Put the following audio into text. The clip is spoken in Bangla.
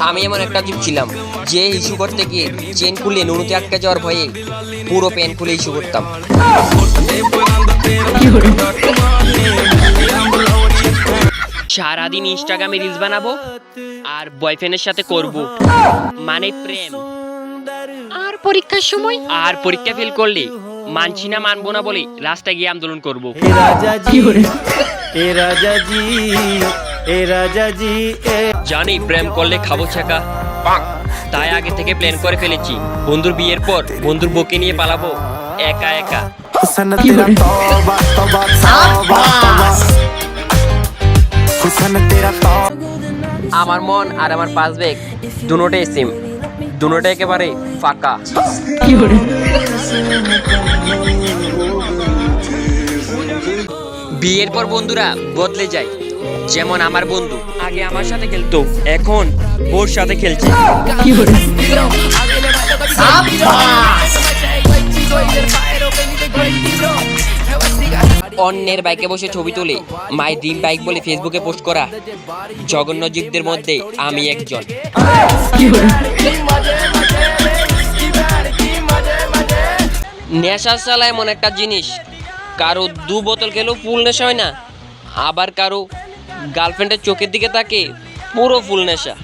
আমি এমন একটা যুগ ছিলাম যে ইস্যু করতে গিয়ে চেন খুলে নুনুতে আটকে যাওয়ার ভয়ে পুরো পেন খুলে ইস্যু করতাম। সারাদিন ইনস্টাগ্রামে রিলস বানাবো আর বয়ফ্রেন্ডের সাথে করব। মানে প্রেম। আর পরীক্ষার সময়? আর পরীক্ষা ফেল করলে মানছি না মানবো না বলে রাস্তায় গিয়ে আন্দোলন করব। রাজা জি এ রাজাজি এ জানি প্রেম করলে খাব ছাকা। তাই আগে থেকে প্ল্যান করে ফেলেছি। বন্ধুর বিয়ের পর বন্ধুর বকে নিয়ে পালাবো। একা একা। আমার মন আর আমার পাঁচ ব্যাগ দুটাই সেম দুটোটা একেবারে ফাঁকা। বিয়ের পর বন্ধুরা বদলে যায়। যেমন আমার বন্ধু। আগে আমার সাথে খেলতো। এখন ওর সাথে খেলছে। অন্যের বাইকে বসে ছবি তুলে। মাই ড্রিম বাইক বলে ফেসবুকে পোস্ট করা। জঘন্য জীবদের মধ্যে আমি একজন। নেশা চালা এমন একটা জিনিস কারও দু বোতল খেলেও ফুল নেশা হয় না। আবার কারও গার্লফ্রেন্ডের চোখের দিকে তাকে পুরো ফুল নেশা।